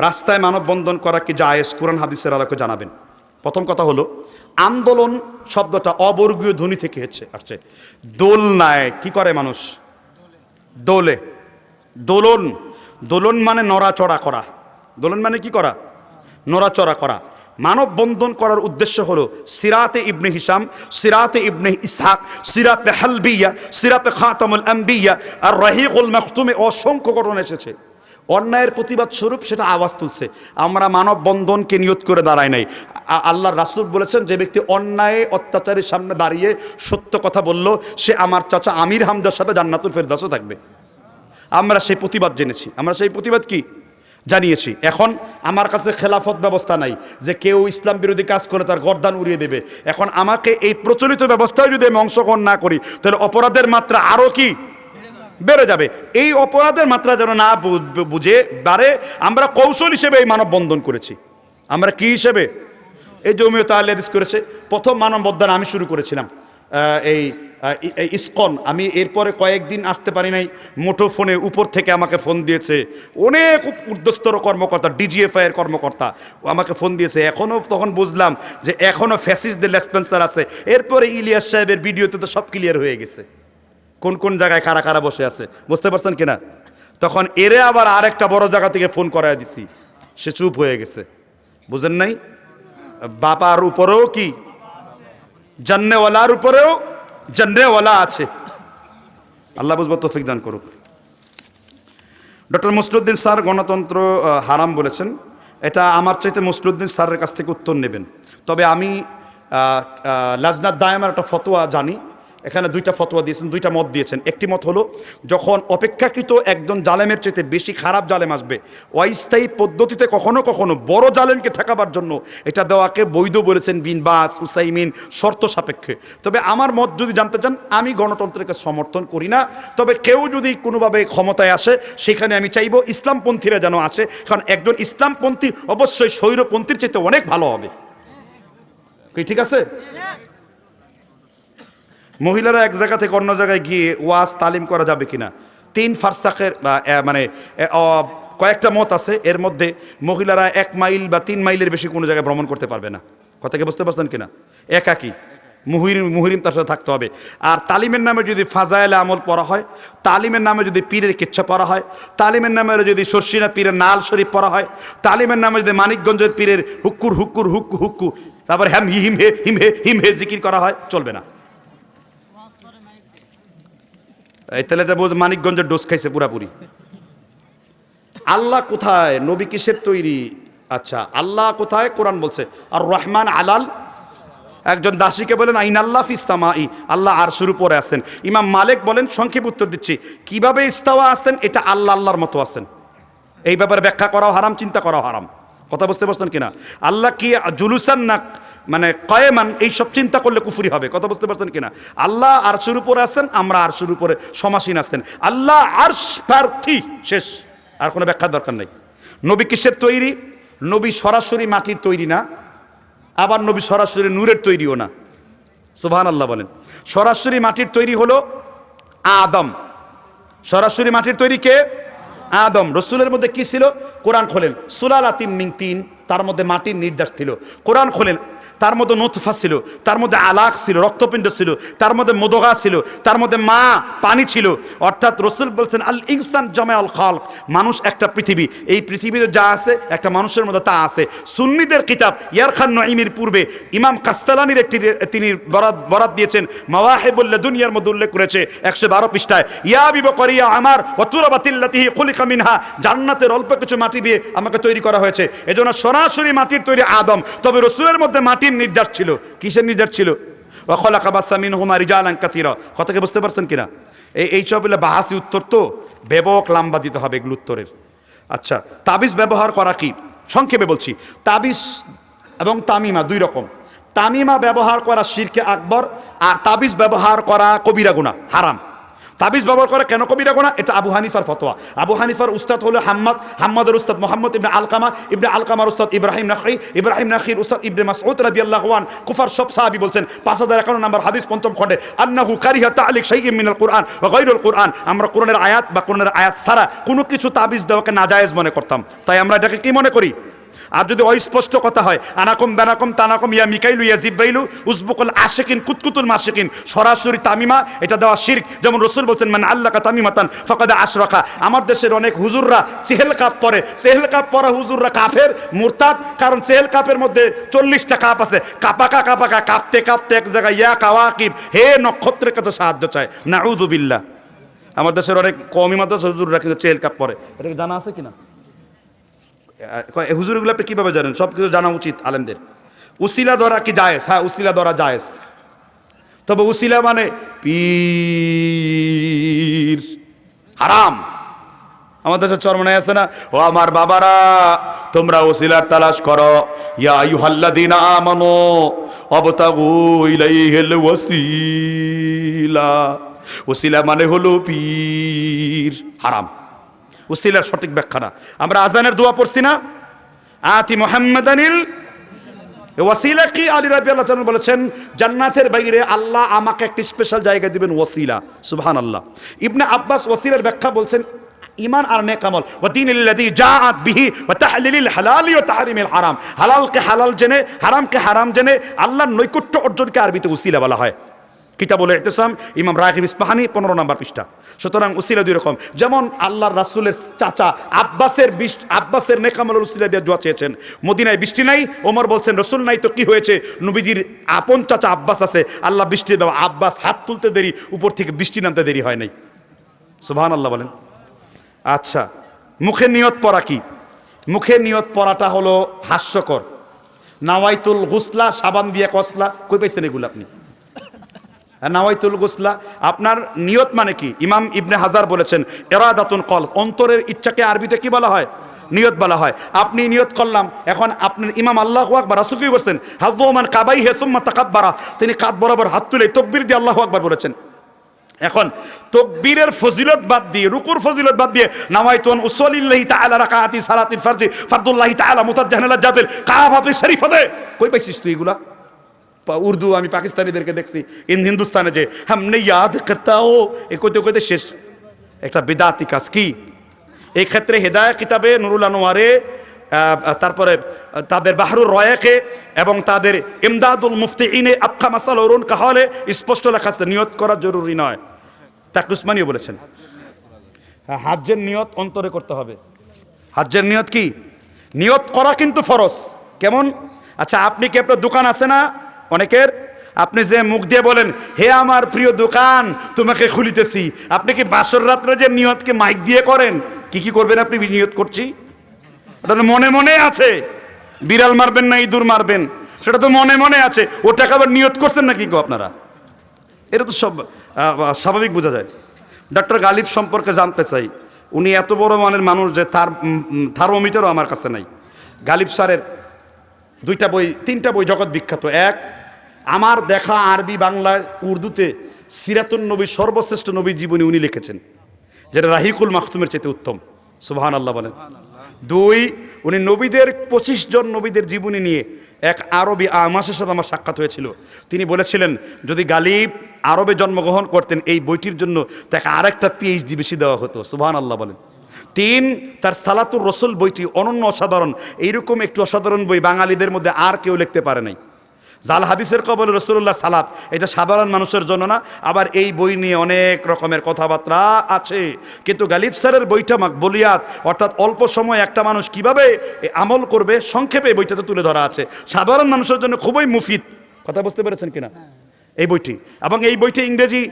রাস্তায় মানববন্ধন করা কি জায়েজ? কোরআন, হাদিসের আলোকে জানাবেন। প্রথম কথা হলো, আন্দোলন শব্দটা অবর্গীয় ধ্বনি থেকে হচ্ছে, আসছে। দোলনায় কি করে মানুষ? দোলে। দোলন। দোলন মানে নড়াচড়া করা। দোলন মানে কি করা? নড়াচড়া করা। মানববন্ধন করার উদ্দেশ্য হলো সিরাতে ইবনে হিসাম সিরাতে ইবনে ইসহাক, সিরাতে হালবিয়া, সিরাতে খাতামুল আম্বিয়া, আর রহিকুল মখতুমে অসংখ্য ঘটনা এসেছে। অন্যায়ের প্রতিবাদ স্বরূপ সেটা আওয়াজ তুলছে। আমরা মানববন্ধনকে নিয়ত করে দাঁড়াই নাই। আ- আল্লাহর রাসূল বলেছেন, যে ব্যক্তি অন্যায়, অত্যাচারের সামনে দাঁড়িয়ে সত্য কথা বলল, সে আমার চাচা আমির হামদার সাথে জান্নাতুল ফেরদাসও থাকবে। আমরা সেই প্রতিবাদ জেনেছি। আমরা সেই প্রতিবাদ কি? জানিয়েছি। এখন আমার কাছে খেলাফত ব্যবস্থা নাই, যে কেউ ইসলাম বিরোধী কাজ করে তার গর্দান উড়িয়ে দেবে। এখন আমাকে এই প্রচলিত ব্যবস্থায় যদি আমি অংশগ্রহণ না করি, তাহলে অপরাধের মাত্রা আরও কি? বেড়ে যাবে। এই অপরাধের মাত্রা যেন না বুঝে বাড়ে, আমরা কৌশল হিসেবে এই মানববন্ধন করেছি। আমরা কি হিসেবে? এই জমিও তাহলেদিস করেছে, প্রথম মানববন্ধন আমি শুরু করেছিলাম। এই ইসকন, আমি এরপরে কয়েকদিন আসতে পারি নাই মুঠো ফোনে উপর থেকে আমাকে ফোন দিয়েছে। অনেক ঊর্ধ্বস্তর কর্মকর্তা ডিজিএফআই এর কর্মকর্তা আমাকে ফোন দিয়েছে। এখনও তখন বুঝলাম যে এখনও ফ্যাসিসদের লেসপেন্সার আছে। এরপরে ইলিয়াস সাহেবের ভিডিওতে তো সব ক্লিয়ার হয়ে গেছে। কোন কোন জায়গায় কারা কারা বসে আছে, বুঝতে পারছেন কিনা? তখন এরে আবার আরেকটা বড় জায়গা থেকে ফোন করায় দিছি। সে চুপ হয়ে গেছে। বুঝেন নাই? বাবার উপরেও কি? জান্নেওয়ালার উপরেও জান্নেওয়ালা আছে। আল্লাহ বুঝব তৌফিক দান করুক। ডক্টর মুসরুদ্দিন স্যার গণতন্ত্র হারাম বলেছেন। এটা আমার চাইতে মুসরুদ্দিন স্যারের কাছ থেকে উত্তর নেবেন। তবে আমি লাজনাত দায়ামার একটা ফতোয়া জানি। এখানে দুইটা ফতোয়া দিয়েছেন, দুইটা মত দিয়েছেন। একটি মত হলো, যখন অপেক্ষাকৃত একজন জালেমের চাইতে বেশি খারাপ জালেম আসবে, অস্থায়ী পদ্ধতিতে কখনো কখনো বড় জালেমকে ঠেকাবার জন্য এটা দেওয়াকে বৈধ বলেছেন বিন বাস, উসাইমিন, শর্ত সাপেক্ষে। তবে আমার মত যদি জানতে চান, আমি গণতন্ত্রকে সমর্থন করি না। তবে কেউ যদি কোনোভাবে ক্ষমতায় আসে, সেখানে আমি চাইব ইসলামপন্থীরা যেন আসে, কারণ একজন ইসলামপন্থী অবশ্যই স্বৈরপন্থীর চাইতে অনেক ভালো হবে। ঠিক আছে? মহিলারা এক জায়গা থেকে অন্য জায়গায় গিয়ে ওয়াজ তালিম করা যাবে কিনা? তিন ফারসাকের মানে কয়েকটা মত আছে, এর মধ্যে মহিলারা এক মাইল বা তিন মাইলের বেশি কোনো জায়গায় ভ্রমণ করতে পারবে না। কথাকে বুঝতে পারছেন কিনা? একাকি। মুহিরিম মুহিরিম তার সাথে থাকতে হবে। আর তালিমের নামে যদি ফাজাইলে আমল পড়া হয়, তালিমের নামে যদি পীরের কিচ্ছা পড়া হয়, তালিমের নামে যদি শর্ষিনা পীরের নাল শরীফ পড়া হয়, তালিমের নামে যদি মানিকগঞ্জের পীরের হুক্কুর হুক্কুর, হুক্কু হুক্কু, তারপর হ্যাম হিম, হে হিম হে হিম, হে জিকির করা হয়, চলবে না। এই ছেলেটা বলছে মানিকগঞ্জের ডোজ খাইছে পুরাপুরি। আল্লাহ কোথায়? নবী কিসের তৈরি? আচ্ছা আল্লাহ কোথায়? কোরআন বলছে, আর রহমান আলাল। একজন দাসীকে বলেন আইন আল্লাহ ফিস্তামা ই আল্লাহ আরশুর উপরে আছেন। ইমাম মালিক বলেন, সংক্ষেপ উত্তর দিচ্ছি, কীভাবে ইস্তাওয়া আসতেন এটা আল্লাহ আল্লাহর মতো আছেন। এই ব্যাপারে ব্যাখ্যা করাও হারাম, চিন্তা করাও হারাম। কথা বুঝতে পারছেন কিনা? আল্লাহ কি জুলুসান না মানে কয়েমান এই সব চিন্তা করলে কুফুরি হবে। কথা বুঝতে পারছেন কিনা? আল্লাহ আরশুর উপরে আছেন, আমরা আরশুর উপরে সমাসীন আছেন। আল্লাহ আরশ প্রার্থী, শেষ। আর কোনো ব্যাখ্যার দরকার নেই। নবী কিসের তৈরি? নবী সরাসরি মাটির তৈরি না, আবার নবী সরাসরি নূরের তৈরিও না। সুবহান আল্লাহ বলেন। সরাসরি মাটির তৈরি হলো আদম। সরাসরি মাটির তৈরি কে? আদম। রসুলের মধ্যে কি ছিল? কোরআন খোলেন। সুলালাতিম মিং তিন, তার মধ্যে মাটির নির্দেশ ছিল। কোরআন খোলেন তার মধ্যে নোতফা ছিল, তার মধ্যে আলাক ছিল, রক্তপিণ্ড ছিল, তার মধ্যে মোদগা ছিল, তার মধ্যে মা পানি ছিল। অর্থাৎ রসুল বলছেন, আল ইনসান জমে আল খাল মানুষ একটা পৃথিবী। এই পৃথিবীতে যা আছে, একটা মানুষের মধ্যে তা আছে। সুন্নিদের কিতাব ইয়ার খান নঈমির পূর্বে ইমাম কাস্তালানির একটি তিনি বরাদ বরাদ দিয়েছেন মাওয়াহেবুল্লাহ দুনিয়ার মধ্যে উল্লেখ করেছে একশো বারো পৃষ্ঠায়, ইয়া বিব করিয়া আমার, অতুরাবাতিল্লাতিহি খুলিকা মিনহা। জান্নাতের অল্প কিছু মাটি দিয়ে আমাকে তৈরি করা হয়েছে। এজন্য সরাসরি মাটির তৈরি আদম। তবে রসুলের মধ্যে মাটির নির্যাস ছিল। কিসের নির্যাস ছিল? ওখলাকা বাসামিন হুমা রিজালান কাতিরা কথাকে বুঝতে পারছেন কিনা? এই এই সব হলে বাহাসি উত্তর তো ব্যাপক লাম্বা দিতে হবে এগুলো উত্তরের। আচ্ছা তাবিজ ব্যবহার করা কি? সংক্ষেপে বলছি। তাবিজ এবং তামিমা দুই রকম। তামিমা ব্যবহার করা শিরকে আকবর আর তাবিজ ব্যবহার করা কবিরা গুণা হারাম। তাবিজ ব্যবহার করে কেন কবিরা গোনা এটা আবু হানিফার ফতোয়া। আবু হানিফার উস্তাদ হলো হাম্মদ, হাম্মদের উস্তাদ মোহাম্মদ ইবনে আলকামা, ইবনে আলকামার উস্তাদ ইব্রাহিম নাখি, ইব্রাহিম নাখির উস্তাদ ইবনে মাসউদ রাদিয়াল্লাহু আন কুফার সব সাহাবী বলছেন, পাঁচ হাজার একান্ন নম্বর হাদিস পঞ্চম খণ্ডে, আন্নাহু কারিহা তালিক শাইইম মিনাল কুরআন ওয়া গায়রুল কুরআন। আমরা কোরআনের আয়াত বা কোরআনের আয়াত ছাড়া কোনো কিছু তাবিজ দেওয়াকে নাজায়েজ মনে করতাম। তাই আমরা এটাকে কি মনে করি? আর যদি অস্পষ্ট কথা হয়, আনাকম বেনাকম তানাকম ইয়া মিকাইলু ইয়া জিব্বাইলু উজবুকুল আশিকিন, কুতকুতুল মাশিকিন, সরাসরি তামিমা, এটা দেওয়া শিরক। যেমন রসুল বলছেন মানে আল্লাহ তামিমাতান ফকাদা আশরাকা। আমার দেশের অনেক হুজুররা চেহেল কাপ পরে। চেহেল কাপ পরা হুজুররা কাফের, মুরতাদ, কারণ চেহেল কাপের মধ্যে চল্লিশটা কাপ আছে। কাপাকা কাপাকা, কাঁপতে কাঁপতে এক জায়গায়, ইয়া কাওয়াকিব, হে নক্ষত্রের কাছে সাহায্য চায়। নাউদুবিল্লাহ আমার দেশের অনেক কমই মাদ্রাসা হুজুররা কিন্তু চেহেল কাপ পরে। এটা কি জানা আছে কিনা? এই হুজুরগুলো আপনি কীভাবে জানেন? সব কিছু জানা উচিত আলেমদের। উসিলা ধরা কি জায়েজ? হ্যাঁ উসিলা ধরা জায়েজ। তবে উসিলা মানে পীর। হারাম। আমাদের দেশের চরমনায় আছে না? ও আমার বাবারা, তোমরা ওসিলার তালাশ করো। ইয়া আইয়ুহাল্লাযীনা আমানু অবতাগু ইলাইহিল ওয়াসিলা। ওসিলা মানে হলো পীর। হারাম। উসিলার সঠিক ব্যাখ্যা না আমরা আজানের দোয়া পড়ছি না। আতি মোহাম্মদানিল ওয়াসিলা কি আলী রাবি আল্লাহ বলেছেন, জান্নাতের বাইরে আল্লাহ আমাকে একটি স্পেশাল জায়গা দিবেন ওয়াসিলা। সুবহান আল্লাহ ইবনে আব্বাস ওয়াসিলার ব্যাখ্যা বলছেন ইমান আর নেক আমল, ওয়া দীনিল্লাযী জাআত বিহি ওয়া তাহলিলিল হালালি ওয়া তাহরিমিল হারাম। হালালকে হালাল জেনে, হারামকে হারাম জেনে আল্লাহর নৈকট্য অর্জনকে আরবিতে উসিলা বলা হয়। কিতাবুল ইহতিসাম, ইমাম রাগিব ইস্পাহানি, পনেরো নম্বর পৃষ্ঠা। সুতরাং উসিলা দুই রকম। যেমন আল্লাহর রাসূলের চাচা আব্বাসের আব্বাসের নেকামলের উসিলা দিয়ে দোয়া চেয়েছেন। মদিনায় বৃষ্টি নাই, ওমর বলছেন, রসুল নাই তো কি হয়েছে? নবীজির আপন চাচা আব্বাস আছে, আল্লাহ বৃষ্টি দেওয়া আব্বাস হাত তুলতে দেরি, উপর থেকে বৃষ্টি নামতে দেরি হয় নাই। সুবহান আল্লাহ বলেন। আচ্ছা মুখে নিয়ত পড়া কি? মুখে নিয়ত পড়াটা হলো হাস্যকর। নাওয়াইতুল গুসলা, সাবান দিয়ে কসলা। কই পাইছেন এগুলো আপনি? নাওয়াইতুল গুসলা, আপনার নিয়ত মানে কি? ইমাম ইবনে হাজার বলেছেন, এরাদাতুন কল অন্তরের ইচ্ছাকে আরবিতে কি বলা হয়? নিয়ত বলা হয়। আপনি নিয়ত করলাম, এখন আপনার ইমাম আল্লাহ আকবর, রাসুল কি বলছেন হাজমান কাবাই হেসুম্মা তাকাব্বারা। তিনি কাত বরাবর হাত তুলে তকবির দিয়ে আল্লাহ আকবর বলেছেন। এখন তকবীরের ফজিলত বাদ দিয়ে, রুকুর ফজিলত বাদ দিয়ে নামাইতুন উসলিল্লাহি তাআলা রাকাতি সালাতিল ফারজি, ফারদুল্লাহি তাআলা মুতাজ্জাহানা জাবিল কাবাতে শরীফতে কই পাইছিস তুই এগুলা? উর্দু আমি পাকিস্তানিদেরকে দেখছি ইন হিন্দুস্তানে যে হামনে ইয়াদ করতা ও এ কইতে কইতে শেষ। একটা বেদাতি কাজ কি? এই ক্ষেত্রে হেদায় কিতাবে নুরুল আনোয়ারে তারপরে তাদের বাহরুর রয়াকে এবং তাদের ইমদাদুল মুফতি ইনে আফখা মাসাল অরুণ কাহলে স্পষ্ট লেখা নিয়ত করা জরুরি নয়। তাকুসমানিও বলেছেন। হ্যাঁ, হাজ্যের নিয়ত অন্তরে করতে হবে। হাজ্যের নিয়ত কি? নিয়ত করা কিন্তু ফরজ। কেমন? আচ্ছা আপনি কি আপনার দোকান আছে না? অনেকের, আপনি যে মুখ দিয়ে বলেন, হে আমার প্রিয় দোকান, তোমাকে খুলিতেছি। আপনি কি বাসর রাত্রে যে নিয়তকে মাইক দিয়ে করেন, কি কি করবেন আপনি নিয়ত করছি? ওটা তো মনে মনে আছে। বিড়াল মারবেন না, ইঁদুর মারবেন। সেটা তো মনে মনে আছে। ওটাকে আবার নিয়ত করছেন নাকি গো আপনারা? এটা তো সব স্বাভাবিক বোঝা যায়। ডক্টর গালিব সম্পর্কে জানতে চাই। উনি এত বড় মানের মানুষ যে তার থার্মোমিটারও আমার কাছে নাই। গালিব স্যারের দুইটা বই, তিনটা বই জগৎ বিখ্যাত। এক আমার দেখা আরবি, বাংলা, উর্দুতে সিরাতুন নবী, সর্বশ্রেষ্ঠ নবী জীবনী উনি লিখেছেন, যেটা রাহিকুল মাখতুমের চেয়ে উত্তম। সুবহান আল্লাহ বলেন। দুই, উনি নবীদের পঁচিশ জন নবীদের জীবনী নিয়ে এক আরবি আমাসের সাথে আমার সাক্ষাৎ হয়েছিল। তিনি বলেছিলেন, যদি গালিব আরবে জন্মগ্রহণ করতেন, এই বইটির জন্য তাকে আরেকটা পিএইচডি বেশি দেওয়া হতো। সুবহান আল্লাহ বলেন। তিন, তার সালাতুর রসুল বইটি অনন্য অসাধারণ। এইরকম একটু অসাধারণ বই বাঙালিদের মধ্যে আর কেউ লিখতে পারে নাই। জাল হাদিসের কবল রসুল্লাহ সালাত। এটা সাধারণ মানুষের জন্য না, আবার এই বই নিয়ে অনেক রকমের কথাবার্তা আছে। কিন্তু গালিব স্যারের বইটা বলিয়াত অর্থাৎ অল্প সময় একটা মানুষ কীভাবে আমল করবে, সংক্ষেপে বইটাতে তুলে ধরা আছে। সাধারণ মানুষের জন্য খুবই মুফিদ। কথা বুঝতে পেরেছেন কিনা? এই বইটি। এবং এই বইটি ইংরেজি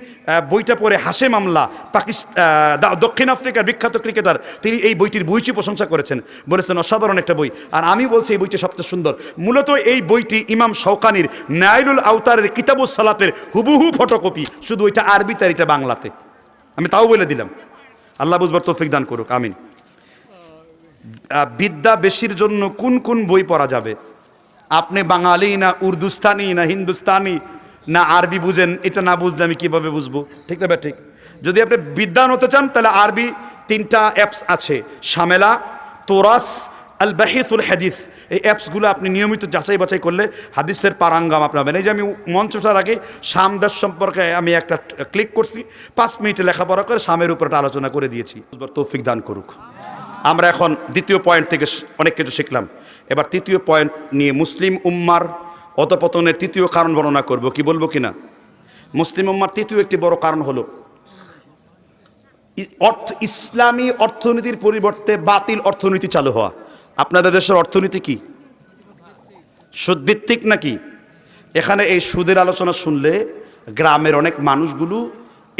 বইটা পড়ে হাসে মামলা পাকিস্তান দক্ষিণ আফ্রিকার বিখ্যাত ক্রিকেটার, তিনি এই বইটির বইটি প্রশংসা করেছেন, বলেছেন, অসাধারণ একটা বই। আর আমি বলছি এই বইটি সবচেয়ে সুন্দর। মূলত এই বইটি ইমাম শৌকানির নাইলুল আউতারের কিতাবুস সালাতের হুবহু ফটোকপি, শুধু ওইটা আরবিতে আর এটা বাংলাতে। আমি তাও বলে দিলাম। আল্লাহ বুঝবার তৌফিক দান করুক, আমিন। বিদ্যা বেশির জন্য কোন কোন বই পড়া যাবে? আপনি বাঙালি না উর্দুস্তানি না হিন্দুস্তানি? না আরবি বুঝেন, এটা না বুঝলে আমি কীভাবে বুঝব? ঠিক না ঠিক। যদি আপনি বিদ্যান হতে চান, তাহলে আরবি তিনটা অ্যাপস আছে। শামেলা, তোরাস আল বাহিসুল হাদিস। এই অ্যাপসগুলো আপনি নিয়মিত যাচাই বাছাই করলে হাদিসের পারাঙ্গাম আপনি হবেন এই যে আমি মঞ্চটার আগে শামদাস সম্পর্কে আমি একটা ক্লিক করছি। পাঁচ মিনিটে লেখাপড়া করে উপর একটা আলোচনা করে দিয়েছি। তৌফিক দান করুক। আমরা এখন দ্বিতীয় পয়েন্ট থেকে অনেক কিছু শিখলাম। এবার তৃতীয় পয়েন্ট নিয়ে মুসলিম উম্মার অধপতনের তৃতীয় কারণ বর্ণনা করব, কি বলব কিনা? মুসলিম উম্মার তৃতীয় একটি বড় কারণ হলো অর্থ, ইসলামী অর্থনীতির পরিবর্তে বাতিল অর্থনীতি চালু হওয়া। আপনাদের দেশের অর্থনীতি কি? সুদভিত্তিক নাকি? এখানে এই সুদের আলোচনা শুনলে গ্রামের অনেক মানুষগুলো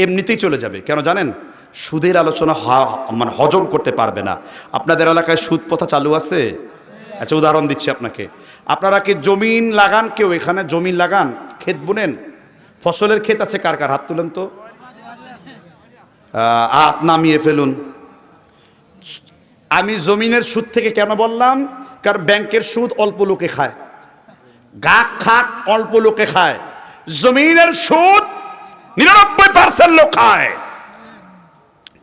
এমনিতেই চলে যাবে। কেন জানেন? সুদের আলোচনা মানে হজম করতে পারবে না। আপনাদের এলাকায় সুদ প্রথা চালু আছে? আচ্ছা উদাহরণ দিচ্ছি আপনাকে। আপনারা কি জমিন লাগান? কেউ এখানে জমিন লাগান? ক্ষেত বুনেন? ফসলের ক্ষেত আছে, কার কার হাত তুলেন তো? হাত নামিয়ে ফেলুন। আমি জমিনের সুদ থেকে কেন বললাম? কারণ ব্যাংকের সুদ অল্প লোকে খায়। গাক খাক অল্প লোকে খায়। জমিনের সুদ নিরানব্বই পার্সেন্ট লোক খায়।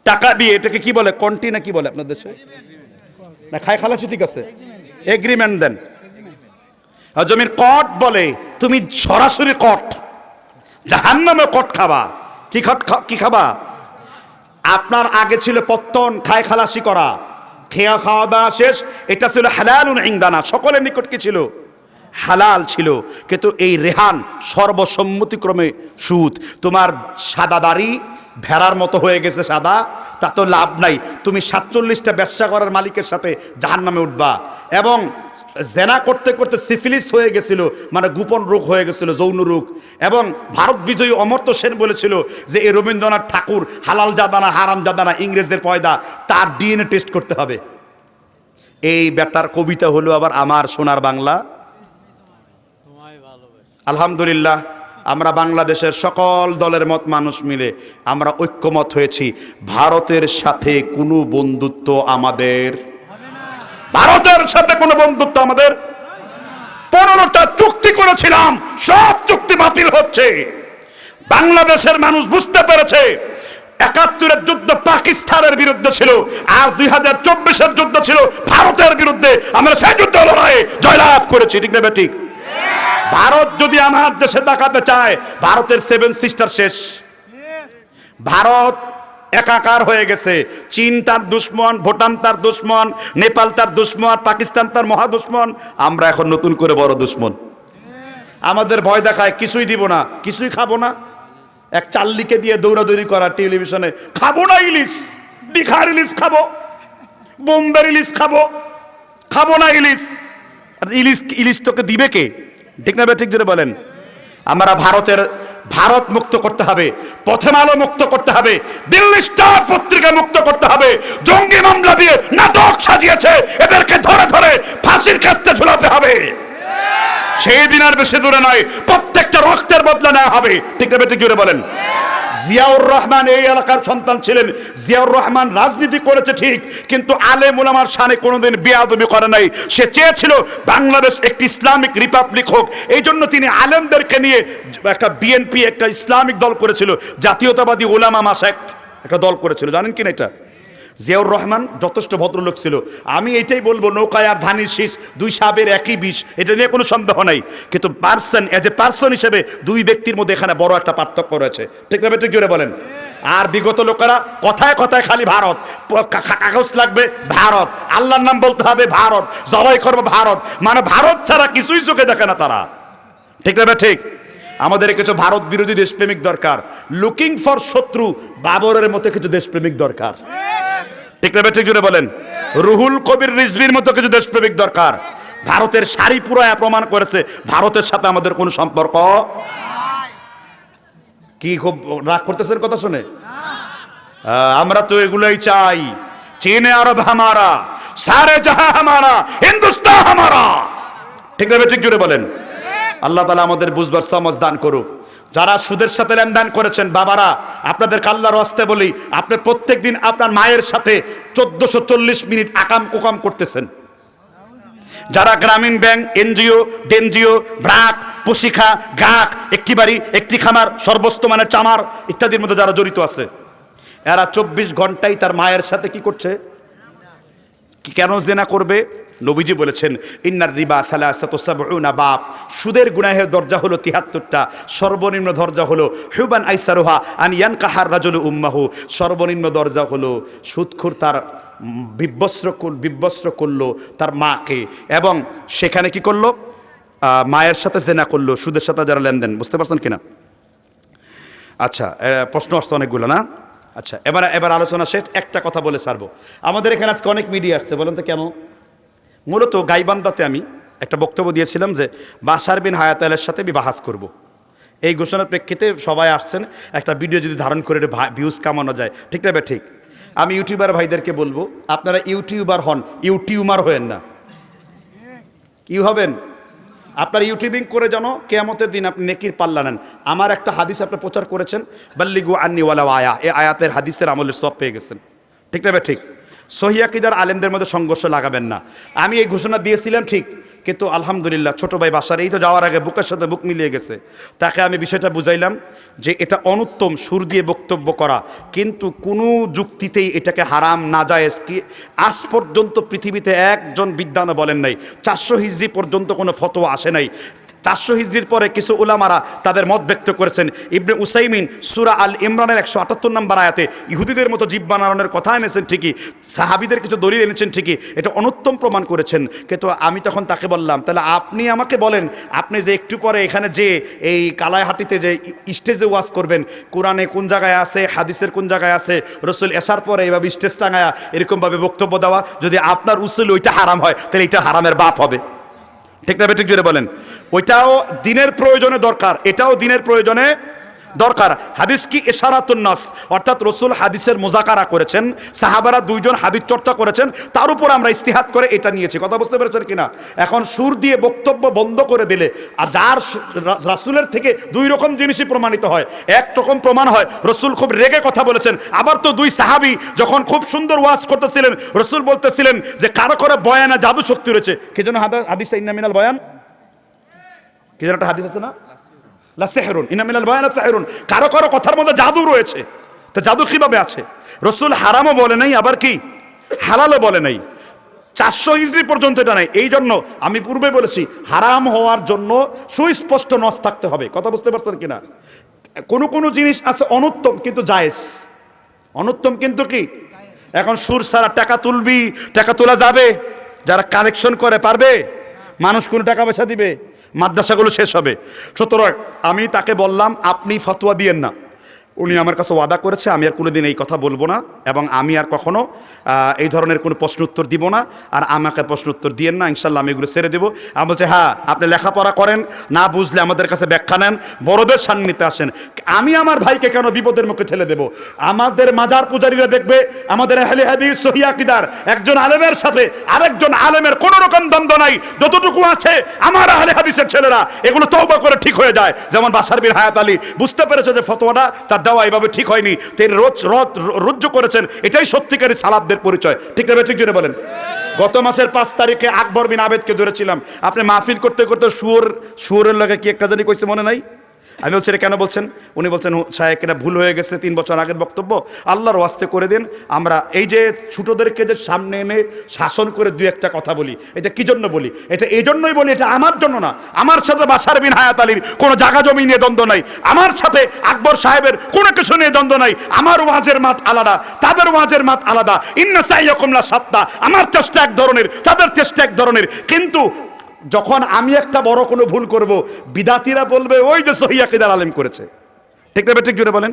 টাকা দিয়ে এটাকে কি বলে? কন্টি না কি বলে আপনার দেশে? না, খায় খালাসি ঠিক আছে। এগ্রিমেন্ট দেন। জমির কট বলে, তুমি সরাসরি কট জাহান্নামে কট খাবা। কি খট কি খাবা? আপনার আগে ছিল পত্তন, খায় খালাসি করা। খেয়া খাওয়া দাওয়া শেষ, এটা ছিল হালাল ইংদানা সকলের নিকট কি ছিল? হালাল ছিল। কিন্তু এই রেহান সর্বসম্মতিক্রমে সুদ। তোমার সাদা দাড়ি ভেড়ার মতো হয়ে গেছে সাদা তা তো লাভ নাই। তুমি সাতচল্লিশটা ব্যবসা করার মালিকের সাথে জাহান নামে উঠবা। এবং জেনা করতে করতে সিফিলিস হয়ে গেছিল মানে গোপন রোগ হয়ে গেছিল, যৌন রোগ। এবং ভারত বিজয়ী অমর্ত্য সেন বলেছিল যে এই রবীন্দ্রনাথ ঠাকুর হালাল জাদানা, হারাম জাদানা, ইংরেজদের পয়দা, তার ডিএনএ টেস্ট করতে হবে। এই ব্যাটার কবিতা হলো আবার আমার সোনার বাংলা। আলহামদুলিল্লাহ, আমরা বাংলাদেশের সকল দলের মত মানুষ মিলে আমরা ঐক্যমত হয়েছি। ভারতের সাথে কোনো বন্ধুত্ব আমাদের ভারতের সাথে কোনো বন্ধুত্ব আমাদের পনেরোটা চুক্তি করেছিলাম, সব চুক্তি বাতিল হচ্ছে। বাংলাদেশের মানুষ বুঝতে পেরেছে, একাত্তরের যুদ্ধ পাকিস্তানের বিরুদ্ধে ছিল, আর দুই হাজার চব্বিশের যুদ্ধ ছিল ভারতের বিরুদ্ধে। আমরা সেই যুদ্ধ লড়াইয়ে জয়লাভ করেছি, ঠিক না ঠিক? ভারত যদি আমার দেশে দেখাতে চায়, ভারতের সেভেন সিস্টার শেষ। ভারত একাকার হয়ে গেছে। চীন তার দুশ্মন, ভুটান তার দুশ্মন, নেপাল তার দুশ্মন, পাকিস্তান তার মহা দুশ্মন। আমরা এখন নতুন করে বড় দুশ্মন। আমাদের ভয় দেখায়, কিছুই দিব না, কিছুই খাব না। এক চাল্লিকে দিয়ে দৌড়াদৌড়ি করা টেলিভিশনে, খাব না ইলিশ বিখার ইলিশ খাব, বোম্বের ইলিশ খাব খাব না ইলিশ। ইলিশ ইলিশ তোকে দিবে কে? ঠিক না ঠিক জোরে বলেন। আমরা ভারতের ভারত মুক্ত করতে হবে প্রথম আলো মুক্ত করতে হবে, দিল্লি স্টার পত্রিকা মুক্ত করতে হবে, জঙ্গি মামলা দিয়ে নাটক সাজিয়েছে, এদেরকে ধরে ধরে ফাঁসির কাস্তে ঝুলাতে হবে। সেই দিন আর বেশি দূরে নয়। প্রত্যেকটা রক্তের বদলা নেওয়া হবে। ঠিক না ঠিক জুড়ে বলেন। জিয়াউর রহমান এই এলাকার সন্তান ছিলেন। জিয়াউর রহমান রাজনীতি করেছে ঠিক, কিন্তু আলেম উলামার সানে কোনোদিন বিয়াদবি করে নাই। সে চেয়েছিল বাংলাদেশ একটি ইসলামিক রিপাবলিক হোক। এই জন্য তিনি আলেমদেরকে নিয়ে একটা বিএনপি, একটা ইসলামিক দল করেছিল। জাতীয়তাবাদী ওলামা মাসাক একটা দল করেছিল। জানেন কিনা এটা? জিয়াউর রহমান যথেষ্ট ভদ্রলোক ছিল। আমি এটাই বলব, নৌকায় আর ধানের শীষ, দুই সাবের একই বিষ, এটা নিয়ে কোনো সন্দেহ নাই। কিন্তু পার্সন এজ এ পার্সন হিসেবে দুই ব্যক্তির মধ্যে এখানে বড় একটা পার্থক্য রয়েছে। ঠিক না ঠিক জোরে বলেন। আর বিগত লোকেরা কথায় কথায় খালি ভারত, কাগজ লাগবে ভারত, আল্লাহর নাম বলতে হবে ভারত, জবাই করব ভারত। মানে ভারত ছাড়া কিছুই চোখে দেখে না তারা। ঠিক না ঠিক? আমাদের কিছু ভারত বিরোধী দেশপ্রেমিক দরকার। লুকিং ফর শত্রু, বাবরের মতো কিছু দেশপ্রেমিক দরকার। ঠিক না ঠিক জুড়ে বলেন। রুহুল কবির রিজভির মতো কিছু দেশপ্রেমিক দরকার। ভারতের শাড়ি পুরায় প্রমাণ করেছে। ভারতের সাথে আমাদের কোনো সম্পর্ক? কি খুব রাগ করতেছেন কথা শুনে? আমরা তো এগুলোই চাই। চীনে আরব হামারা, সারে জাহা হামারা, হিন্দুস্তান হামারা। ঠিক না ঠিক জুড়ে বলেন। আল্লাহ তালা আমাদের বুঝবার সমাজ দান করুক। যারা সুদের সাথে লেনদেন করেছেন, বাবারা আপনাদের কাল্লার হস্তে বলি, আপনি প্রত্যেক দিন আপনার মায়ের সাথে চোদ্দশো মিনিট আকাম কুকাম করতেছেন। যারা গ্রামীণ ব্যাংক, এনজিও, ডেনজিও, ব্রাক, পুশিখা গাক একটি বাড়ি একটি খামার সর্বস্ত মানের চামার ইত্যাদির মধ্যে যারা জড়িত আছে, এরা চব্বিশ ঘন্টাই তার মায়ের সাথে কি করছে? কেন জেনা করবে? নবীজি বলেছেন ইন্নার রিবা সালাসাতুনা বাপ। সুদের গুনাহের দরজা হলো তিহাত্তরটা। সর্বনিম্ন দরজা হলো হিউবান আইসারোহা আন ইয়ান কাহার রাজল উম্মাহু। সর্বনিম্ন দরজা হলো সুদখুর তার উম, বিবস্ত্র করল তার মাকে। এবং সেখানে কি করল? মায়ের সাথে জেনা করল সুদের সাথে যারা লেনদেন। বুঝতে পারছেন কিনা? আচ্ছা প্রশ্ন আসছে অনেকগুলো না? আচ্ছা এবার এবার আলোচনা শেষ, একটা কথা বলে সারবো আমাদের এখানে আজকে অনেক মিডিয়া আসছে, বলেন তো কেন? মূলত গাইবান্দাতে আমি একটা বক্তব্য দিয়েছিলাম যে বাসার বিন হায়াত আলের সাথে আমি বাহাস করব। এই ঘোষণার প্রেক্ষিতে সবাই আসছেন, একটা ভিডিও যদি ধারণ করে ভিউজ কামানো যায়, ঠিক না ঠিক। আমি ইউটিউবার ভাইদেরকে বলব, আপনারা ইউটিউবার হন ইউটিউমার হয়েন না। কি হবেন? আপনার ইউটিউবিং করে যেন কেয়ামতের দিন আপনি নেকির পাল্লা নেন। আমার একটা হাদিস আপনি প্রচার করেছেন, বাল্লিগু আন্নিওয়ালা আয়া, এ আয়াতের হাদিসের আমলের সব পেয়ে গেছেন। ঠিক না ঠিক। সহিয়াকিদার আলেমদের মধ্যে সংঘর্ষ লাগাবেন না। আমি এই ঘোষণা দিয়েছিলাম, ঠিক। কিন্তু আলহামদুলিল্লাহ, ছোটো ভাই বাসার এই তো যাওয়ার আগে বুকের সাথে বুক মিলিয়ে গেছে। তাকে আমি বিষয়টা বুঝাইলাম যে এটা অনুত্তম সুর দিয়ে বক্তব্য করা, কিন্তু কোনো যুক্তিতেই এটাকে হারাম না যায়। কি আজ পর্যন্ত পৃথিবীতে একজন বিদ্যানও বলেন নাই, চারশো হিজড়ি পর্যন্ত কোনো ফতো আসে নাই। চারশো হিজড়ির পরে কিছু উলামারা তাদের মত ব্যক্ত করেছেন। ইবনে উসাইমিন সুরা আল ইমরানের একশো আটাত্তর নম্বর আয়াতে ইহুদিদের মতো জীব বানানোর কথা এনেছেন ঠিকই, সাহাবিদের কিছু দলিল এনেছেন ঠিকই, এটা অনুত্তম প্রমাণ করেছেন। কিন্তু আমি তখন তাকে বললাম, তাহলে আপনি আমাকে বলেন, আপনি যে একটু পরে এখানে যে এই কালাইহাটিতে যে স্টেজে ওয়াজ করবেন, কোরআনে কোন জায়গায় আছে, হাদিসের কোন জায়গায় আছে, রসুল এসার পরে এইভাবে স্টেজ টাঙায়া এরকমভাবে বক্তব্য দেওয়া, যদি আপনার উসুল ওইটা হারাম হয়, তাহলে এটা হারামের বাপ হবে। ঠিক না ঠিক জোরে বলেন। ওইটাও দিনের প্রয়োজনে দরকার এটাও দিনের প্রয়োজনে দরকার। হাদিস কি এশারাতুন নাস? অর্থাৎ রসুল হাদিসের মোজাকারা করেছেন, সাহাবারা দুইজন হাদিস চর্চা করেছেন, তার উপর আমরা ইস্তিহাত করে এটা নিয়েছি। কথা বুঝতে পেরেছেন কিনা? এখন সুর দিয়ে বক্তব্য বন্ধ করে দিলে, আর যার রাসূলের থেকে দুই রকম জিনিসই প্রমাণিত হয়। এক রকম প্রমাণ হয়, রসুল খুব রেগে কথা বলেছেন। আবার তো দুই সাহাবি যখন খুব সুন্দর ওয়াজ করতেছিলেন, রসুল বলতেছিলেন যে, কারও করে বয়ানা জাদু শক্তি রয়েছে। কে হাদা- হাদিসটা ইন্নামিনাল বয়ান? কি যেন একটা হাদিস আছে না? লা সেহরুন ইনামিনাল বয়ান কারও কারও কথার মধ্যে জাদু রয়েছে। তো জাদু কীভাবে আছে? রসুল হারামও বলে নাই, আবার কি? হালালও বলে নাই। চারশো ইজরি পর্যন্ত এটা নাই। এই জন্য আমি পূর্বে বলেছি, হারাম হওয়ার জন্য সুস্পষ্ট নস থাকতে হবে। কথা বুঝতে পারছেন কিনা? কোনো কোনো জিনিস আছে অনুত্তম, কিন্তু জায়েজ। অনুত্তম কিন্তু কি? এখন সুর সারা টাকা তুলবি, টাকা তোলা যাবে। যারা কালেকশন করে, পারবে? মানুষ কোনো টাকা পয়সা দিবে? মাদ্রাসাগুলো শেষ হবে। সুতরাং আমি তাকে বললাম আপনি ফতোয়া দিয়েন না। উনি আমার কাছে ওয়াদা করেছে আমি আর কোনোদিন এই কথা বলব না এবং আমি আর কখনো আহ, এই ধরনের কোনো প্রশ্ন উত্তর দিব না আর আমাকে প্রশ্ন উত্তর দিয়েন না ইনশাল্লাহ আমি এগুলো ছেড়ে দেবো। আমি বলছি হ্যাঁ আপনি লেখাপড়া করেন না বুঝলে আমাদের কাছে ব্যাখ্যা নেন বড়দের সান্নিধ্যে আসেন। আমি আমার ভাইকে কেন বিপদের মুখে ঠেলে দেব? আমাদের মাজার পূজারীরা দেখবে আমাদের হাদিস সহিয়াকিদার একজন আলেমের সাথে আরেকজন আলেমের কোনো রকম দ্বন্দ্ব নাই যতটুকু আছে আমার আহলে ছেলেরা এগুলো তওবা করে ঠিক হয়ে যায়। যেমন বাসার বীর হায়াত আলী বুঝতে পেরেছে যে ফতোয়াটা তার দেওয়া এভাবে ঠিক হয়নি। তিনি রোজ রদ রুজ্জু করেছেন। এটাই সত্যিকারী সালাবদের পরিচয়। ঠিক না ঠিক জুড়ে বলেন। গত মাসের পাঁচ তারিখে আকবর বিন আবেদকে ধরেছিলাম। আপনি মাহফিল করতে করতে সুর সুরের লগে কি একটা জানি কইছে মনে নাই? আমি বলছি এটা কেন বলছেন? উনি বলছেন সাহেব এটা ভুল হয়ে গেছে, তিন বছর আগের বক্তব্য। আল্লাহর ওয়াস্তে করে দিন। আমরা এই যে ছোটদেরকে যে সামনে এনে শাসন করে দু একটা কথা বলি, এটা কি জন্য বলি? এটা এই জন্যই বলি, এটা আমার জন্য না। আমার সাথে বাসার বিন হায়াত আলীর কোনো জায়গা জমি নিয়ে দ্বন্দ্ব নাই। আমার সাথে আকবর সাহেবের কোনো কিছু নিয়ে দ্বন্দ্ব নাই। আমার ওয়াজের মাত আলাদা, তাদের ওয়াজের মাত আলাদা। ইন্না সাইয়কুমলা সাত্তা। আমার চেষ্টা এক ধরনের, তাদের চেষ্টা এক ধরনের। কিন্তু যখন আমি একটা বড় কোনো ভুল করব, বিদাতিরা বলবে, ওই যে সহিয়াকিদার আলেম করেছে। ঠিক না ঠিক জুড়ে বলেন?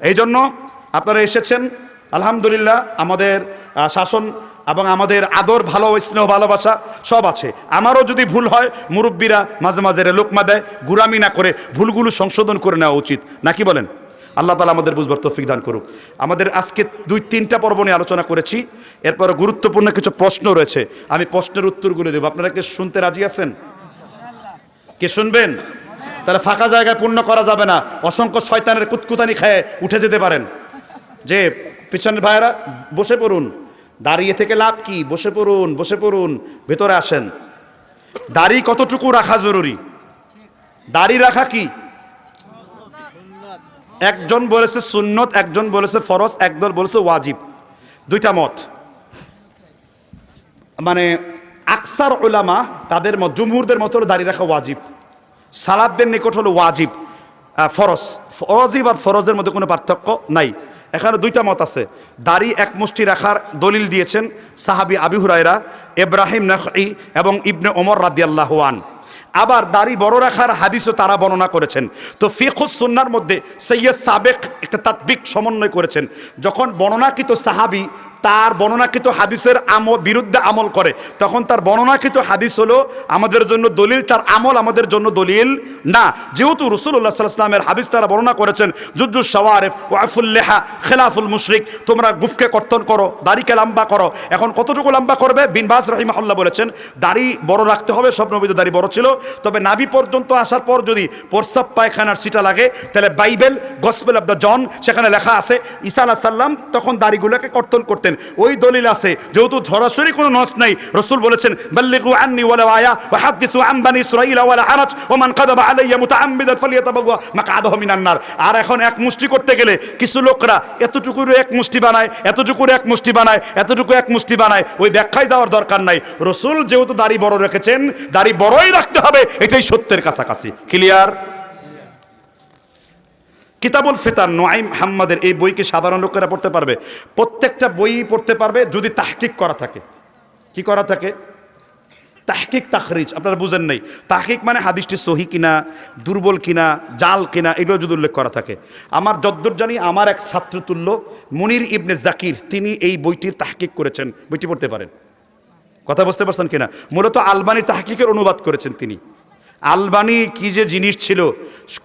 এই জন্য আপনারা এসেছেন। আলহামদুলিল্লাহ, আমাদের শাসন এবং আমাদের আদর, ভালো স্নেহ, ভালোবাসা সব আছে। আমারও যদি ভুল হয়, মুরব্বীরা মাঝে মাঝে লোকমা দেয় গুরামি না করে ভুলগুলো সংশোধন করে নেওয়া উচিত। নাকি বলেন? আল্লাহ তালা আমাদের বুঝবার তৌফিক দান করুক। আমাদের আজকে দুই, তিনটা পর্ব নিয়ে আলোচনা করেছি। এরপর গুরুত্বপূর্ণ কিছু প্রশ্ন রয়েছে। আমি প্রশ্নের উত্তরগুলো দেবো। আপনারা কি শুনতে রাজি আছেন? কে শুনবেন? তাহলে ফাঁকা জায়গায় পূর্ণ করা যাবে না। অসংখ্য শয়তানের কুতকুতানি খায় উঠে যেতে পারেন। যে, পিছনের ভাইয়েরা, বসে পড়ুন। দাঁড়িয়ে থেকে লাভ কি? বসে পড়ুন বসে পড়ুন। ভেতরে আসেন। দাড়ি কতটুকু রাখা জরুরি? দাড়ি রাখা কি? একজন বলেছে সুন্নত, একজন বলেছে ফরজ, একদল বলেছে ওয়াজিব। দুইটা মত। মানে আকসার ওলামা তাদের মত, জুমহুরদের মতো হলো দাঁড়িয়ে রাখা ওয়াজিব। সালাবদের নিকট হলো ওয়াজিব ফরজ। ওয়াজিব আর ফরজের মধ্যে কোনো পার্থক্য নাই। এখানে দুইটা মত আছে। দাড়ি এক মুষ্টি রাখার দলিল দিয়েছেন সাহাবি আবি হুরাইরা ইব্রাহিম নখই এবং ইবনে ওমর রাদিয়াল্লাহুয়ান আবার দাড়ি বড় রাখার হাদিসও তারা বর্ণনা করেছেন। তো ফিখুস সুন্নার মধ্যে সৈয়দ সাবেক একটা তাত্বিক সমন্বয় করেছেন। যখন বর্ণনাকৃত সাহাবি তার বর্ণনাকৃত হাদিসের আম বিরুদ্ধে আমল করে। তখন তার বর্ণনাকৃত হাদিস হলো, আমাদের জন্য দলিল, তার আমল আমাদের জন্য দলিল। না, যেহেতু রসুল্লাহ সাল্লামের হাদিস তারা বর্ণনা করেছেন জুজ্জু সওয়ারেফ ওয়াফুল্লেহা খেলাফুল মুশরিক, তোমরা গুফকে কর্তন করো, দাড়িকে লম্বা করো। এখন কতটুকু লম্বা করবে? বিনবাস রহিমাহুল্লাহ বলেছেন, দাড়ি বড় রাখতে হবে, সব নবীদের দাড়ি বড় ছিল। তবে নাবি পর্যন্ত আসার পর যদি প্রস্তাব পায়খানার সিটা লাগে, তাহলে Bible, gospel of the John, সেখানে লেখা আছে, ঈসা আলাহ সাল্লাম তখন দাড়িগুলোকে কর্তন করতেন। ওই দলিল আছে, যেহেতু সরাসরি কোনো নস নাই, রসুল বলেছেন, বাল্লিগু আন্নি ওয়ালা আয়া ওয়া হাদিসু আন বানি ইসরাঈল ওয়ালা হারাজ ওয়া মান কাযাবা আলাইয়া মুতাআম্মিদান ফালিয়াতাবাওয়া মাকআদাহু মিনান নার। আর এখন এক মুষ্টি করতে গেলে কিছু লোকরা এতটুকুর এক মুষ্টি বানায় এতটুকুর এক মুষ্টি বানায়, এতটুকু এক মুষ্টি বানায়, ওই ব্যাখ্যায় দেওয়ার দরকার নাই। রসুল যেহেতু দাড়ি বড় রেখেছেন, দাড়ি বড়ই রাখতে হবে, এটাই সত্যের কাছাকাছি। ক্লিয়ার কিতাবুল ফিতার নোয়াইম হাম্মাদের এই বইকে সাধারণ লোকেরা পড়তে পারবে। প্রত্যেকটা বই পড়তে পারবে যদি তাহকিক করা থাকে। কি করা থাকে? তাহকিক তাখরিজ, আপনারা বুঝেন নাই। তাহকিক মানে হাদিসটি সহি কিনা, দুর্বল কিনা, জাল কিনা, এগুলো যদি উল্লেখ করা থাকে। আমার যদ্দুর জানি আমার এক ছাত্রতুল্য মুনির ইবনে জাকির, তিনি এই বইটির তাহকিক করেছেন। বইটি পড়তে পারেন। কথা বুঝতে পারছেন কিনা? মূলত আলবানির তাহকিকের অনুবাদ করেছেন তিনি। আলবানি কি যে জিনিস ছিল,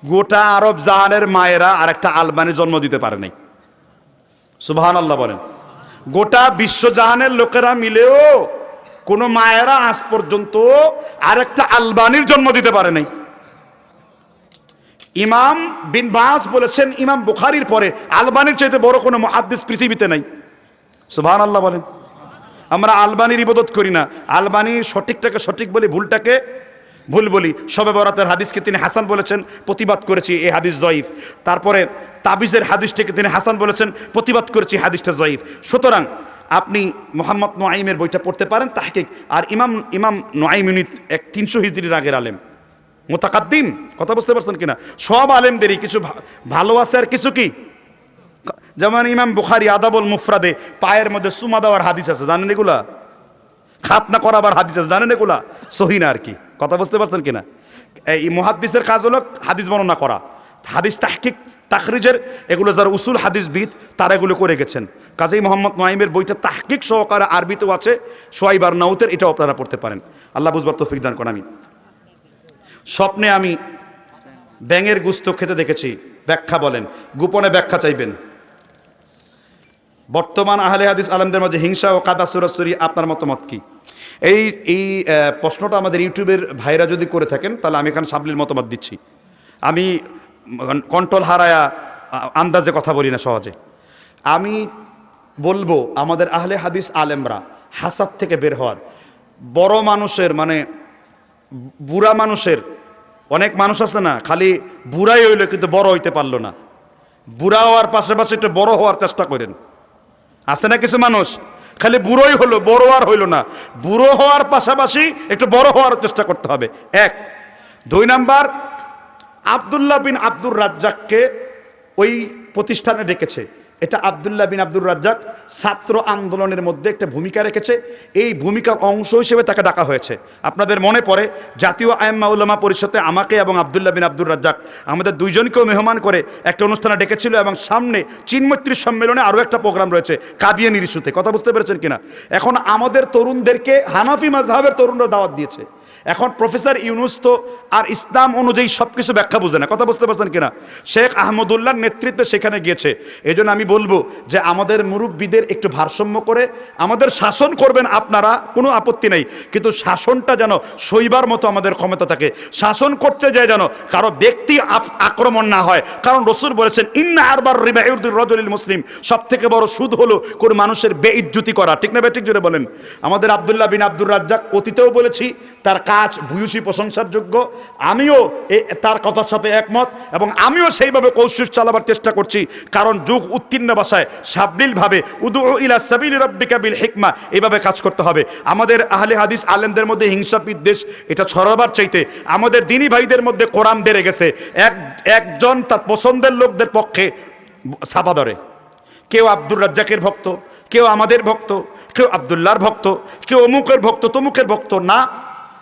গোটা আরব জাহানের মায়েরা আর একটা আলবানি জন্ম দিতে পারে নাই। সুবাহান আল্লাহ বলেন। গোটা বিশ্বজাহানের লোকেরা মিলেও কোনো মায়েরা আজ পর্যন্ত আরেকটা আলবানির জন্ম দিতে পারে নাই। ইমাম বিন বাস বলেছেন, ইমাম বুখারির পরে আলবানির চাইতে বড় কোনো মহাদ্দিস পৃথিবীতে নাই। সুবহান আল্লাহ বলেন। আমরা আলবানির ইবাদত করি না। আলবানির সঠিকটাকে সঠিক বলি ভুলটাকে ভুল বলি, সবে বরাতের হাদিসকে তিনি হাসান বলেছেন, প্রতিবাদ করেছি, এই হাদিস জয়ীফ। তারপরে তাবিজের হাদিসটাকে তিনি হাসান বলেছেন, প্রতিবাদ করেছি হাদিসটা জয়ীফ। সুতরাং আপনি মোহাম্মদ নোয়াইমের বইটা পড়তে পারেন, তাহকিক। আর ইমাম ইমাম নোয়াইম ইউনিট এক তিনশো হিজড়ির আগের আলেম। মোতাকাদ্দিম? কথা বুঝতে পারছেন কিনা? সব আলেমদেরই কিছু ভালো আছে আর কিছু কি? যেমন ইমাম বুখারি আদাবুল মুফরাদে পায়ের মধ্যে সুমা দেওয়ার হাদিস আছে, জানেন এগুলা? খাতনা করাবার হাদিস আছে, জানেন এগুলা? সহিনা আর কি। কথা বুঝতে পারছেন কিনা? এই মুহাদ্দিসের কাজ হলো হাদিস বর্ণনা করা। হাদিস তাহকিক, তাখরিজের, এগুলো যারা উসুল হাদিসবিদ, তারা এগুলো করে গেছেন। কাজেই মোহাম্মদ নাইমের বইটা তাহকিক সহকারে আরবিতেও আছে সোয়াইবার নাউতের, এটাও আপনারা পড়তে পারেন। আল্লাহ বুঝবার তৌফিক দান করেন আমি স্বপ্নে আমি ব্যাঙের গুস্ত খেতে দেখেছি। ব্যাখ্যা বলেন, গোপনে ব্যাখ্যা চাইবেন। বর্তমান আহলে হাদিস আলমদের মাঝে হিংসা ও কাদা সুরাসুরি আপনার মতামত কি? এই এই প্রশ্নটা আমাদের ইউটিউবের ভাইরা যদি করে থাকেন, তাহলে আমি এখানে সাবলির মতামত দিচ্ছি। আমি কন্ট্রোল হারায়া আন্দাজে কথা বলি না সহজে। আমি বলব, আমাদের আহলে হাদিস আলেমরা হাসাদ থেকে বের হওয়ার। বড় মানুষের মানে বুড়া মানুষের, অনেক মানুষ আছে না, খালি বুড়াই হইল কিন্তু বড় হইতে পারল না। বুড়া হওয়ার পাশাপাশি একটু বড় হওয়ার চেষ্টা করেন। আছে না কিছু মানুষ? খালি বুড়োই হলো, বড় আর হইল না। বুড়ো হওয়ার পাশাপাশি একটু বড় হওয়ার চেষ্টা করতে হবে। এক। দুই নাম্বার, আবদুল্লাহ বিন আব্দুর রাজ্জাককে ওই প্রতিষ্ঠানে ডেকেছে। এটা আবদুল্লাহ বিন আব্দুর রাজ্জাক ছাত্র আন্দোলনের মধ্যে একটা ভূমিকা রেখেছে। এই ভূমিকার অংশ হিসেবে তাকে ডাকা হয়েছে। আপনাদের মনে পড়ে, জাতীয় আইম্মা উলামা পরিষদে আমাকে এবং আবদুল্লাহ বিন আব্দুর রাজ্জাক আমাদের দুইজনকেও মেহমান করে একটা অনুষ্ঠানে ডেকেছিল এবং সামনে চিন্মৈত্রী সম্মেলনে আরও একটা প্রোগ্রাম রয়েছে কাবিয়ানির ইস্যুতে কথা বুঝতে পেরেছেন কিনা? এখন আমাদের তরুণদেরকে হানাফি মাজহাবের তরুণরা দাওয়াত দিয়েছে। এখন প্রফেসর ইউনুস তো আর ইসলাম অনুযায়ী সব কিছু ব্যাখ্যা বুঝে না। কথা বুঝতে পারছেন কিনা? শেখ আহমদুল্লাহর নেতৃত্বে সেখানে গিয়েছে। এই আমি বলব যে আমাদের মুরব্বীদের একটু ভারসাম্য করে, আমাদের শাসন করবেন আপনারা, কোনো আপত্তি নেই। কিন্তু শাসনটা যেন সইবার মতো আমাদের ক্ষমতা থাকে। শাসন করতে যায় যেন কারও ব্যক্তি আক্রমণ না হয়। কারণ রসুল বলেছেন, ইন্না আরবার রিবাহুদ্দিন রজলিল মুসলিম। সব থেকে বড় সুদ হলো কোন মানুষের বেইজ্জুতি করা। ঠিক না ঠিক জুড়ে বলেন। আমাদের আবদুল্লাহ বিন আব্দুর রাজ্জাক, অতীতেও বলেছি তার কাজ ভূয়সী প্রশংসার যোগ্য আমিও তার কথার সাথে একমত এবং আমিও সেইভাবে কৌশল চালাবার চেষ্টা করছি। কারণ যুগ উত্তীর্ণ ভাষায় সাবলীলভাবে উদু ইলা সাবিল রব্বিকা বিল হিকমা এইভাবে কাজ করতে হবে। আমাদের আহলে হাদিস আলেমদের মধ্যে হিংসা বিদ্বেষ, এটা ছড়াবার চাইতে আমাদের দিনী ভাইদের মধ্যে কোরআন বেড়ে গেছে। এক, একজন তার পছন্দের লোকদের পক্ষে ছাপা ধরে। কেউ আব্দুর রাজ্জাকের ভক্ত, কেউ আমাদের ভক্ত, কেউ আবদুল্লাহর ভক্ত, কেউ অমুকের ভক্ত, তমুকের ভক্ত, না।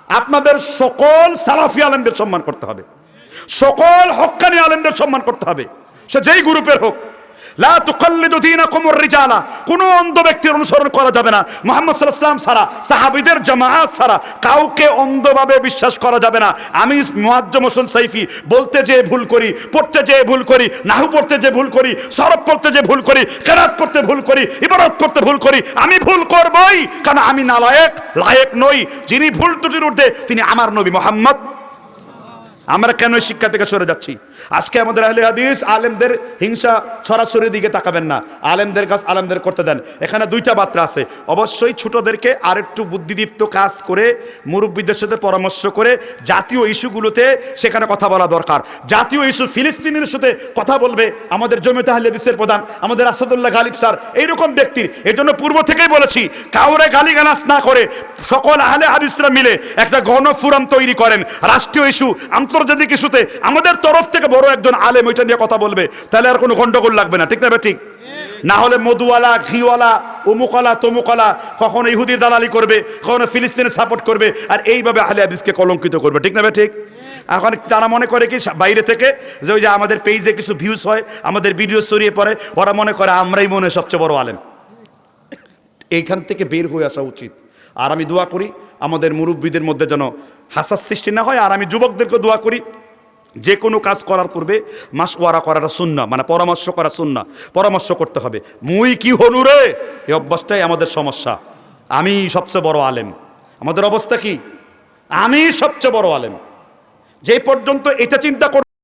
আপনাদের সকল সালাফি আলেমদের সম্মান করতে হবে। সকল হকানি আলেমদের সম্মান করতে হবে। সে যেই গ্রুপের হোক লা তুকাল্লিদু দীনাকুম রিজালা কোন অন্ধ ব্যক্তির অনুসরণ করা যাবে না। মোহাম্মদ সাল্লাল্লাহু ছাড়া, সাহাবীদের জামাআত ছাড়া কাউকে অন্ধভাবে বিশ্বাস করা যাবে না। আমি মুয়াজ্জম হোসেন সাইফি, বলতে যে ভুল করি, পড়তে যে ভুল করি, নাহু পড়তে যে ভুল করি, সরব পড়তে যে ভুল করি, কেরাত পড়তে ভুল করি, ইবারত পড়তে ভুল করি, আমি ভুল করবই। কারণ আমি নালায়েক, লায়েক নই। যিনি ভুল ত্রুটির ঊর্ধ্বে, তিনি আমার নবী মোহাম্মদ। আমরা কেন শিক্ষা থেকে সরে যাচ্ছি? আজকে আমাদের আহলে হাদিস আলেমদের হিংসা ছড়াছড়ির দিকে তাকাবেন না। আলেমদের কাজ আলেমদের করতে দেন। এখানে দুইটা বার্তা আছে। অবশ্যই ছোটদেরকে আরেকটু বুদ্ধিদীপ্ত কাজ করে, মুরব্বীদের সাথে পরামর্শ করে জাতীয় ইস্যুগুলোতে সেখানে কথা বলা দরকার। জাতীয় ইস্যু ফিলিস্তিনের ইস্যুতে কথা বলবে আমাদের জমিতে আহলে হাদিসের প্রধান, আমাদের আসাদুল্লাহ গালিব স্যার। এইরকম ব্যক্তির এই জন্য পূর্ব থেকেই বলেছি, কাউরে গালিগালাজ না করে সকল আহলে হাদিসরা মিলে একটা গণফোরাম তৈরি করেন। রাষ্ট্রীয় ইস্যু আন্তর্জাতিক ইস্যুতে আমাদের তরফ থেকে বড় একজন আলেম ওইটা নিয়ে কথা বলবে। তাহলে আর কোনো গন্ডগোল লাগবে না, ঠিক না ঠিক। না হলে মধুওয়ালা, ঘিওয়ালা অমুকলা তমুকলা কখনো ইহুদির দালালি করবে, কখনো ফিলিস্তিনের সাপোর্ট করবে আর এইভাবে আহলে হাদিসকে কলঙ্কিত করবে, ঠিক না ঠিক? এখন তারা মনে করে কি বাইরে থেকে যে ওই যে আমাদের পেজে কিছু ভিউজ হয়, আমাদের ভিডিও ছড়িয়ে পড়ে, ওরা মনে করে আমরাই মনে সবচেয়ে বড় আলেম। এইখান থেকে বের হয়ে আসা উচিত। আর আমি দোয়া করি আমাদের মুরব্বীদের মধ্যে যেন হাসার সৃষ্টি না হয়। আর আমি যুবকদেরকে দোয়া করি, যে কোনো কাজ করার পূর্বে মাস ওয়ারা করাটা শূন্য মানে পরামর্শ করা শূন্য পরামর্শ করতে হবে। মুই কি হলু রে? এই অভ্যাসটাই আমাদের সমস্যা। আমি সবচেয়ে বড় আলেম। আমাদের অবস্থা কি? আমি সবচেয়ে বড় আলেম। যে পর্যন্ত এটা চিন্তা